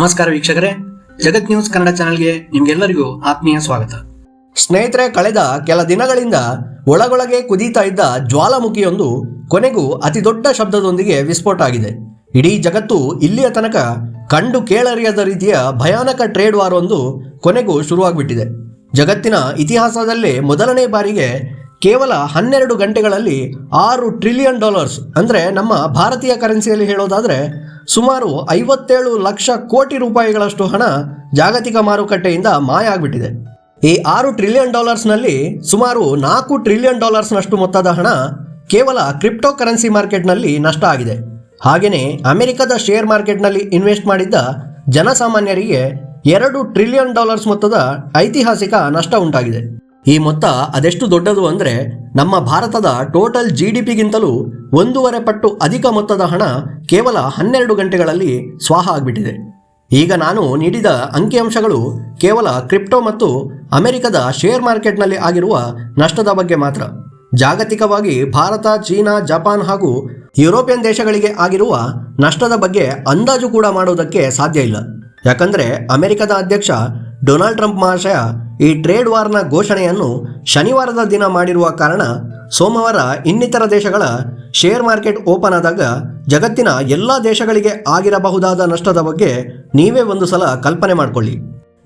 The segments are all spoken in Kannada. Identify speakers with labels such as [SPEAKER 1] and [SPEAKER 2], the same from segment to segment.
[SPEAKER 1] ನಮಸ್ಕಾರ ವೀಕ್ಷಕರೇ. ಜಗತ್ ನ್ಯೂಸ್ ಕನ್ನಡ ಚಾನೆಲ್ಗೆ ನಿಮ್ಗೆಲ್ಲರಿಗೂ ಆತ್ಮೀಯ ಸ್ವಾಗತ.
[SPEAKER 2] ಸ್ನೇಹಿತರೆ, ಕಳೆದ ಕೆಲ ದಿನಗಳಿಂದ ಒಳಗೊಳಗೆ ಕುದೀತಾ ಇದ್ದ ಜ್ವಾಲಾಮುಖಿಯೊಂದು ಕೊನೆಗೂ ಅತಿ ದೊಡ್ಡ ಶಬ್ದದೊಂದಿಗೆ ವಿಸ್ಫೋಟ ಆಗಿದೆ. ಇಡೀ ಜಗತ್ತು ಇಲ್ಲಿಯ ತನಕ ಕಂಡು ಕೇಳರಿಯದ ರೀತಿಯ ಭಯಾನಕ ಟ್ರೇಡ್ ವಾರ್ ಒಂದು ಕೊನೆಗೂ ಶುರುವಾಗ್ಬಿಟ್ಟಿದೆ. ಜಗತ್ತಿನ ಇತಿಹಾಸದಲ್ಲೇ ಮೊದಲನೇ ಬಾರಿಗೆ ಕೇವಲ ಹನ್ನೆರಡು ಗಂಟೆಗಳಲ್ಲಿ ಆರು ಟ್ರಿಲಿಯನ್ ಡಾಲರ್ಸ್ ಅಂದರೆ ನಮ್ಮ ಭಾರತೀಯ ಕರೆನ್ಸಿಯಲ್ಲಿ ಹೇಳೋದಾದರೆ ಸುಮಾರು ಐವತ್ತೇಳು ಲಕ್ಷ ಕೋಟಿ ರೂಪಾಯಿಗಳಷ್ಟು ಹಣ ಜಾಗತಿಕ ಮಾರುಕಟ್ಟೆಯಿಂದ ಮಾಯ ಆಗಿಬಿಟ್ಟಿದೆ. ಈ ಆರು ಟ್ರಿಲಿಯನ್ ಡಾಲರ್ಸ್ನಲ್ಲಿ ಸುಮಾರು ನಾಲ್ಕು ಟ್ರಿಲಿಯನ್ ಡಾಲರ್ಸ್ನಷ್ಟು ಮೊತ್ತದ ಹಣ ಕೇವಲ ಕ್ರಿಪ್ಟೋ ಕರೆನ್ಸಿ ಮಾರ್ಕೆಟ್ನಲ್ಲಿ ನಷ್ಟ ಆಗಿದೆ. ಹಾಗೆಯೇ ಅಮೆರಿಕದ ಶೇರ್ ಮಾರ್ಕೆಟ್ನಲ್ಲಿ ಇನ್ವೆಸ್ಟ್ ಮಾಡಿದ್ದ ಜನಸಾಮಾನ್ಯರಿಗೆ ಎರಡು ಟ್ರಿಲಿಯನ್ ಡಾಲರ್ಸ್ ಮೊತ್ತದ ಐತಿಹಾಸಿಕ ನಷ್ಟ ಉಂಟಾಗಿದೆ. ಈ ಮೊತ್ತ ಅದೆಷ್ಟು ದೊಡ್ಡದು ಅಂದರೆ ನಮ್ಮ ಭಾರತದ ಟೋಟಲ್ ಜಿ ಡಿ ಪಿಗಿಂತಲೂ ಒಂದೂವರೆ ಪಟ್ಟು ಅಧಿಕ ಮೊತ್ತದ ಹಣ ಕೇವಲ ಹನ್ನೆರಡು ಗಂಟೆಗಳಲ್ಲಿ ಸ್ವಾಹ ಆಗಿಬಿಟ್ಟಿದೆ. ಈಗ ನಾನು ನೀಡಿದ ಅಂಕಿಅಂಶಗಳು ಕೇವಲ ಕ್ರಿಪ್ಟೋ ಮತ್ತು ಅಮೆರಿಕದ ಶೇರ್ ಮಾರ್ಕೆಟ್ನಲ್ಲಿ ಆಗಿರುವ ನಷ್ಟದ ಬಗ್ಗೆ ಮಾತ್ರ. ಜಾಗತಿಕವಾಗಿ ಭಾರತ, ಚೀನಾ, ಜಪಾನ್ ಹಾಗೂ ಯುರೋಪಿಯನ್ ದೇಶಗಳಿಗೆ ಆಗಿರುವ ನಷ್ಟದ ಬಗ್ಗೆ ಅಂದಾಜು ಕೂಡ ಮಾಡುವುದಕ್ಕೆ ಸಾಧ್ಯ ಇಲ್ಲ. ಯಾಕಂದರೆ ಅಮೆರಿಕದ ಅಧ್ಯಕ್ಷ ಡೊನಾಲ್ಡ್ ಟ್ರಂಪ್ ಮಹಾಶಯ ಈ ಟ್ರೇಡ್ ವಾರ್ನ ಘೋಷಣೆಯನ್ನು ಶನಿವಾರದ ದಿನ ಮಾಡಿರುವ ಕಾರಣ ಸೋಮವಾರ ಇನ್ನಿತರ ದೇಶಗಳ ಶೇರ್ ಮಾರ್ಕೆಟ್ ಓಪನ್ ಆದಾಗ ಜಗತ್ತಿನ ಎಲ್ಲ ದೇಶಗಳಿಗೆ ಆಗಿರಬಹುದಾದ ನಷ್ಟದ ಬಗ್ಗೆ ನೀವೇ ಒಂದು ಸಲ ಕಲ್ಪನೆ ಮಾಡಿಕೊಳ್ಳಿ.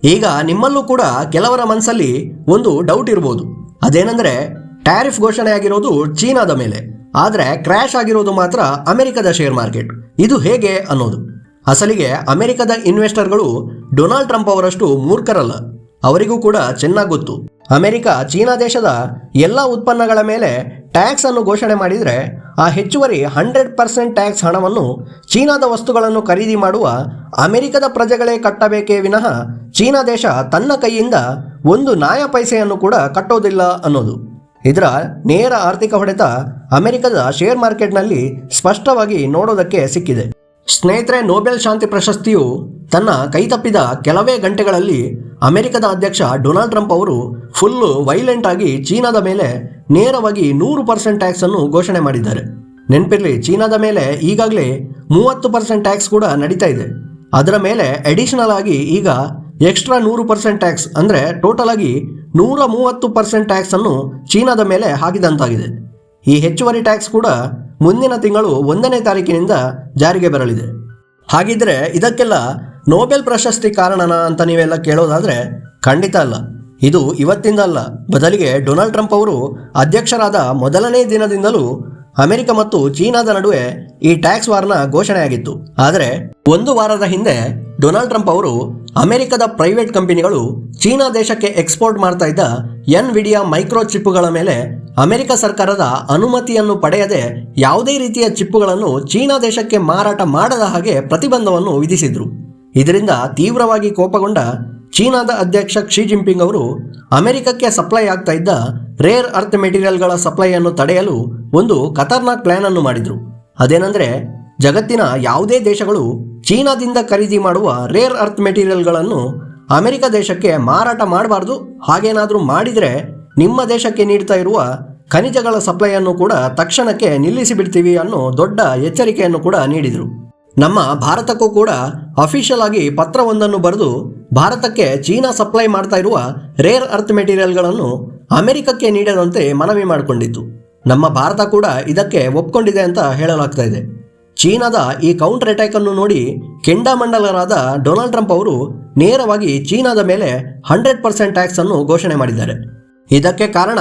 [SPEAKER 2] ಈಗ ನಿಮ್ಮಲ್ಲೂ ಕೂಡ ಕೆಲವರ ಮನಸ್ಸಲ್ಲಿ ಒಂದು ಡೌಟ್ ಇರ್ಬೋದು. ಅದೇನೆಂದರೆ ಟ್ಯಾರಿಫ್ ಘೋಷಣೆ ಆಗಿರೋದು ಚೀನಾದ ಮೇಲೆ, ಆದರೆ ಕ್ರ್ಯಾಶ್ ಆಗಿರೋದು ಮಾತ್ರ ಅಮೆರಿಕದ ಶೇರ್ ಮಾರ್ಕೆಟ್. ಇದು ಹೇಗೆ ಅನ್ನೋದು. ಅಸಲಿಗೆ ಅಮೆರಿಕದ ಇನ್ವೆಸ್ಟರ್ಗಳು ಡೊನಾಲ್ಡ್ ಟ್ರಂಪ್ ಅವರಷ್ಟು ಮೂರ್ಖರಲ್ಲ. ಅವರಿಗೂ ಕೂಡ ಚೆನ್ನಾಗಿ ಗೊತ್ತು. ಅಮೆರಿಕ, ಚೀನಾ ದೇಶದ ಎಲ್ಲ ಉತ್ಪನ್ನಗಳ ಮೇಲೆ ಟ್ಯಾಕ್ಸ್ ಅನ್ನು ಘೋಷಣೆ ಮಾಡಿದರೆ ಆ ಹೆಚ್ಚುವರಿ ಹಂಡ್ರೆಡ್ ಪರ್ಸೆಂಟ್ ಟ್ಯಾಕ್ಸ್ ಹಣವನ್ನು ಚೀನಾದ ವಸ್ತುಗಳನ್ನು ಖರೀದಿ ಮಾಡುವ ಅಮೆರಿಕದ ಪ್ರಜೆಗಳೇ ಕಟ್ಟಬೇಕೇ ವಿನಃ ಚೀನಾ ದೇಶ ತನ್ನ ಕೈಯಿಂದ ಒಂದು ನಾಯ ಪೈಸೆಯನ್ನು ಕೂಡ ಕಟ್ಟೋದಿಲ್ಲ ಅನ್ನೋದು. ಇದರ ನೇರ ಆರ್ಥಿಕ ಹೊಡೆತ ಅಮೆರಿಕದ ಶೇರ್ ಮಾರ್ಕೆಟ್ನಲ್ಲಿ ಸ್ಪಷ್ಟವಾಗಿ ನೋಡೋದಕ್ಕೆ ಸಿಕ್ಕಿದೆ. ಸ್ನೇಹಿತರೆ, ನೊಬೆಲ್ ಶಾಂತಿ ಪ್ರಶಸ್ತಿಯು ತನ್ನ ಕೈತಪ್ಪಿದ ಕೆಲವೇ ಗಂಟೆಗಳಲ್ಲಿ ಅಮೆರಿಕದ ಅಧ್ಯಕ್ಷ ಡೊನಾಲ್ಡ್ ಟ್ರಂಪ್ ಅವರು ಫುಲ್ಲು ವೈಲೆಂಟ್ ಆಗಿ ಚೀನಾದ ಮೇಲೆ ನೇರವಾಗಿ ನೂರು ಪರ್ಸೆಂಟ್ ಟ್ಯಾಕ್ಸ್ ಅನ್ನು ಘೋಷಣೆ ಮಾಡಿದ್ದಾರೆ. ನೆನಪಿರಲಿ, ಚೀನಾದ ಮೇಲೆ ಈಗಾಗಲೇ ಮೂವತ್ತು ಪರ್ಸೆಂಟ್ ಟ್ಯಾಕ್ಸ್ ಕೂಡ ನಡೀತಾ ಇದೆ. ಅದರ ಮೇಲೆ ಅಡಿಷನಲ್ ಆಗಿ ಈಗ ಎಕ್ಸ್ಟ್ರಾ ನೂರು ಪರ್ಸೆಂಟ್ ಟ್ಯಾಕ್ಸ್ ಅಂದರೆ ಟೋಟಲ್ ಆಗಿ ನೂರ ಮೂವತ್ತು ಪರ್ಸೆಂಟ್ ಟ್ಯಾಕ್ಸ್ ಅನ್ನು ಚೀನಾದ ಮೇಲೆ ಹಾಕಿದಂತಾಗಿದೆ. ಈ ಹೆಚ್ಚುವರಿ ಟ್ಯಾಕ್ಸ್ ಕೂಡ ಮುಂದಿನ ತಿಂಗಳು ಒಂದನೇ ತಾರೀಕಿನಿಂದ ಜಾರಿಗೆ ಬರಲಿದೆ. ಹಾಗಿದ್ರೆ ಇದಕ್ಕೆಲ್ಲ ನೋಬೆಲ್ ಪ್ರಶಸ್ತಿ ಕಾರಣನ ಅಂತ ನೀವೆಲ್ಲ ಕೇಳೋದಾದ್ರೆ ಖಂಡಿತ ಅಲ್ಲ. ಇದು ಇವತ್ತಿಂದ ಅಲ್ಲ. ಬದಲಿಗೆ ಡೊನಾಲ್ಡ್ ಟ್ರಂಪ್ ಅವರು ಅಧ್ಯಕ್ಷರಾದ ಮೊದಲನೇ ದಿನದಿಂದಲೂ ಅಮೆರಿಕ ಮತ್ತು ಚೀನಾದ ನಡುವೆ ಈ ಟ್ಯಾಕ್ಸ್ ವಾರ್ನ ಘೋಷಣೆಯಾಗಿತ್ತು. ಆದರೆ ಒಂದು ವಾರದ ಹಿಂದೆ ಡೊನಾಲ್ಡ್ ಟ್ರಂಪ್ ಅವರು ಅಮೆರಿಕದ ಪ್ರೈವೇಟ್ ಕಂಪನಿಗಳು ಚೀನಾ ದೇಶಕ್ಕೆ ಎಕ್ಸ್ಪೋರ್ಟ್ ಮಾಡ್ತಾ ಇದ್ದ ಎನ್ ವಿಡಿಯಾ ಮೈಕ್ರೋ ಚಿಪ್ಪುಗಳ ಮೇಲೆ ಅಮೆರಿಕ ಸರ್ಕಾರದ ಅನುಮತಿಯನ್ನು ಪಡೆಯದೆ ಯಾವುದೇ ರೀತಿಯ ಚಿಪ್ಪುಗಳನ್ನು ಚೀನಾ ದೇಶಕ್ಕೆ ಮಾರಾಟ ಮಾಡದ ಹಾಗೆ ಪ್ರತಿಬಂಧವನ್ನು ವಿಧಿಸಿದ್ರು. ಇದರಿಂದ ತೀವ್ರವಾಗಿ ಕೋಪಗೊಂಡ ಚೀನಾದ ಅಧ್ಯಕ್ಷ ಕ್ಷಿ ಜಿನ್ಪಿಂಗ್ ಅವರು ಅಮೆರಿಕಕ್ಕೆ ಸಪ್ಲೈ ಆಗ್ತಾ ಇದ್ದ ರೇರ್ ಅರ್ಥ್ ಮೆಟೀರಿಯಲ್ಗಳ ಸಪ್ಲೈಯನ್ನು ತಡೆಯಲು ಒಂದು ಖತರ್ನಾಕ್ ಪ್ಲಾನ್ ಅನ್ನು ಮಾಡಿದ್ರು. ಅದೇನೆಂದರೆ ಜಗತ್ತಿನ ಯಾವುದೇ ದೇಶಗಳು ಚೀನಾದಿಂದ ಖರೀದಿ ಮಾಡುವ ರೇರ್ ಅರ್ತ್ ಮೆಟೀರಿಯಲ್ಗಳನ್ನು ಅಮೆರಿಕ ದೇಶಕ್ಕೆ ಮಾರಾಟ ಮಾಡಬಾರ್ದು. ಹಾಗೇನಾದರೂ ಮಾಡಿದರೆ ನಿಮ್ಮ ದೇಶಕ್ಕೆ ನೀಡ್ತಾ ಇರುವ ಖನಿಜಗಳ ಸಪ್ಲೈಯನ್ನು ಕೂಡ ತಕ್ಷಣಕ್ಕೆ ನಿಲ್ಲಿಸಿಬಿಡ್ತೀವಿ ಅನ್ನೋ ದೊಡ್ಡ ಎಚ್ಚರಿಕೆಯನ್ನು ಕೂಡ ನೀಡಿದರು. ನಮ್ಮ ಭಾರತಕ್ಕೂ ಕೂಡ ಅಫಿಷಿಯಲ್ ಆಗಿ ಪತ್ರವೊಂದನ್ನು ಬರೆದು ಭಾರತಕ್ಕೆ ಚೀನಾ ಸಪ್ಲೈ ಮಾಡ್ತಾ ಇರುವ ರೇರ್ ಅರ್ತ್ ಮೆಟೀರಿಯಲ್ಗಳನ್ನು ಅಮೆರಿಕಕ್ಕೆ ನೀಡದಂತೆ ಮನವಿ ಮಾಡಿಕೊಂಡಿತ್ತು. ನಮ್ಮ ಭಾರತ ಕೂಡ ಇದಕ್ಕೆ ಒಪ್ಕೊಂಡಿದೆ ಅಂತ ಹೇಳಲಾಗ್ತಾ ಇದೆ. ಚೀನಾದ ಈ ಕೌಂಟರ್ ಅಟ್ಯಾಕ್ ಅನ್ನು ನೋಡಿ ಕೆಂಡಾಮಂಡಲರಾದ ಡೊನಾಲ್ಡ್ ಟ್ರಂಪ್ ಅವರು ನೇರವಾಗಿ ಚೀನಾದ ಮೇಲೆ ಹಂಡ್ರೆಡ್ ಪರ್ಸೆಂಟ್ ಟ್ಯಾಕ್ಸ್ ಅನ್ನು ಘೋಷಣೆ ಮಾಡಿದ್ದಾರೆ. ಇದಕ್ಕೆ ಕಾರಣ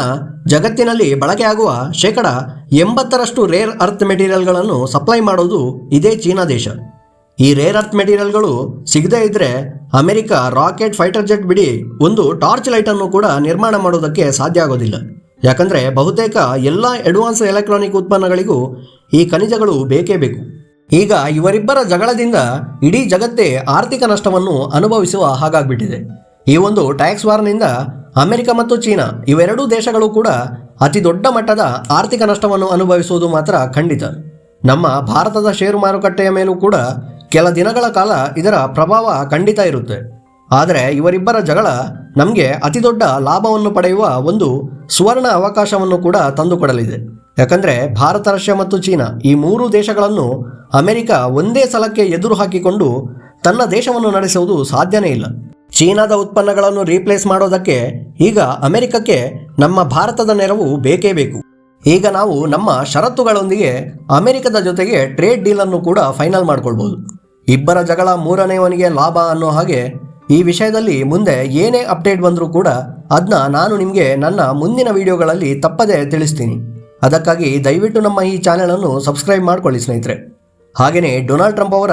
[SPEAKER 2] ಜಗತ್ತಿನಲ್ಲಿ ಬಳಕೆಯಾಗುವ ಶೇಕಡ ಎಂಬತ್ತರಷ್ಟು ರೇರ್ ಅರ್ತ್ ಮೆಟೀರಿಯಲ್ಗಳನ್ನು ಸಪ್ಲೈ ಮಾಡೋದು ಇದೇ ಚೀನಾ ದೇಶ. ಈ ರೇರ್ ಅರ್ತ್ ಮೆಟೀರಿಯಲ್ಗಳು ಸಿಗದೇ ಇದ್ದರೆ ಅಮೆರಿಕ ರಾಕೆಟ್ ಫೈಟರ್ ಜೆಟ್ ಬಿಡಿ ಒಂದು ಟಾರ್ಚ್ ಲೈಟ್ ಅನ್ನು ಕೂಡ ನಿರ್ಮಾಣ ಮಾಡೋದಕ್ಕೆ ಸಾಧ್ಯ ಆಗೋದಿಲ್ಲ. ಯಾಕಂದ್ರೆ ಬಹುತೇಕ ಎಲ್ಲ ಅಡ್ವಾನ್ಸ್ ಎಲೆಕ್ಟ್ರಾನಿಕ್ ಉತ್ಪನ್ನಗಳಿಗೂ ಈ ಖನಿಜಗಳು ಬೇಕೇ ಬೇಕು. ಈಗ ಇವರಿಬ್ಬರ ಜಗಳದಿಂದ ಇಡೀ ಜಗತ್ತೇ ಆರ್ಥಿಕ ನಷ್ಟವನ್ನು ಅನುಭವಿಸುವ ಹಾಗಾಗ್ಬಿಟ್ಟಿದೆ. ಈ ಒಂದು ಟ್ಯಾಕ್ಸ್ ವಾರ್ನಿಂದ ಅಮೆರಿಕ ಮತ್ತು ಚೀನಾ ಇವೆರಡೂ ದೇಶಗಳು ಕೂಡ ಅತಿ ದೊಡ್ಡ ಮಟ್ಟದ ಆರ್ಥಿಕ ನಷ್ಟವನ್ನು ಅನುಭವಿಸುವುದು ಮಾತ್ರ ಖಂಡಿತ. ನಮ್ಮ ಭಾರತದ ಷೇರು ಮಾರುಕಟ್ಟೆಯ ಮೇಲೂ ಕೂಡ ಕೆಲ ದಿನಗಳ ಕಾಲ ಇದರ ಪ್ರಭಾವ ಖಂಡಿತ ಇರುತ್ತೆ. ಆದರೆ ಇವರಿಬ್ಬರ ಜಗಳ ನಮಗೆ ಅತಿ ದೊಡ್ಡ ಲಾಭವನ್ನು ಪಡೆಯುವ ಒಂದು ಸುವರ್ಣ ಅವಕಾಶವನ್ನು ಕೂಡ ತಂದುಕೊಡಲಿದೆ. ಯಾಕಂದರೆ ಭಾರತ, ರಷ್ಯಾ ಮತ್ತು ಚೀನಾ ಈ ಮೂರು ದೇಶಗಳನ್ನು ಅಮೆರಿಕ ಒಂದೇ ಸಲಕ್ಕೆ ಎದುರು ಹಾಕಿಕೊಂಡು ತನ್ನ ದೇಶವನ್ನು ನಡೆಸುವುದು ಸಾಧ್ಯನೇ ಇಲ್ಲ. ಚೀನಾದ ಉತ್ಪನ್ನಗಳನ್ನು ರೀಪ್ಲೇಸ್ ಮಾಡೋದಕ್ಕೆ ಈಗ ಅಮೆರಿಕಕ್ಕೆ ನಮ್ಮ ಭಾರತದ ನೆರವು ಬೇಕೇ ಬೇಕು. ಈಗ ನಾವು ನಮ್ಮ ಷರತ್ತುಗಳೊಂದಿಗೆ ಅಮೆರಿಕದ ಜೊತೆಗೆ ಟ್ರೇಡ್ ಡೀಲನ್ನು ಕೂಡ ಫೈನಲ್ ಮಾಡ್ಕೊಳ್ಬೋದು. ಇಬ್ಬರ ಜಗಳ ಮೂರನೆಯವನಿಗೆ ಲಾಭ ಅನ್ನೋ ಹಾಗೆ ಈ ವಿಷಯದಲ್ಲಿ ಮುಂದೆ ಏನೇ ಅಪ್ಡೇಟ್ ಬಂದರೂ ಕೂಡ ಅದನ್ನ ನಾನು ನಿಮಗೆ ನನ್ನ ಮುಂದಿನ ವಿಡಿಯೋಗಳಲ್ಲಿ ತಪ್ಪದೇ ತಿಳಿಸ್ತೀನಿ. ಅದಕ್ಕಾಗಿ ದಯವಿಟ್ಟು ನಮ್ಮ ಈ ಚಾನೆಲನ್ನು ಸಬ್ಸ್ಕ್ರೈಬ್ ಮಾಡಿಕೊಳ್ಳಿ ಸ್ನೇಹಿತರೆ. ಹಾಗೆಯೇ ಡೊನಾಲ್ಡ್ ಟ್ರಂಪ್ ಅವರ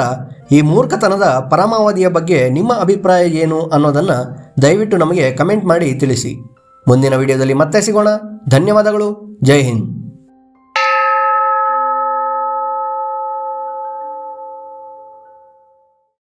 [SPEAKER 2] ಈ ಮೂರ್ಖತನದ ಪರಮಾವಧಿಯ ಬಗ್ಗೆ ನಿಮ್ಮ ಅಭಿಪ್ರಾಯ ಏನು ಅನ್ನೋದನ್ನು ದಯವಿಟ್ಟು ನಮಗೆ ಕಮೆಂಟ್ ಮಾಡಿ ತಿಳಿಸಿ. ಮುಂದಿನ ವಿಡಿಯೋದಲ್ಲಿ ಮತ್ತೆ ಸಿಗೋಣ. ಧನ್ಯವಾದಗಳು. ಜೈ ಹಿಂದ್.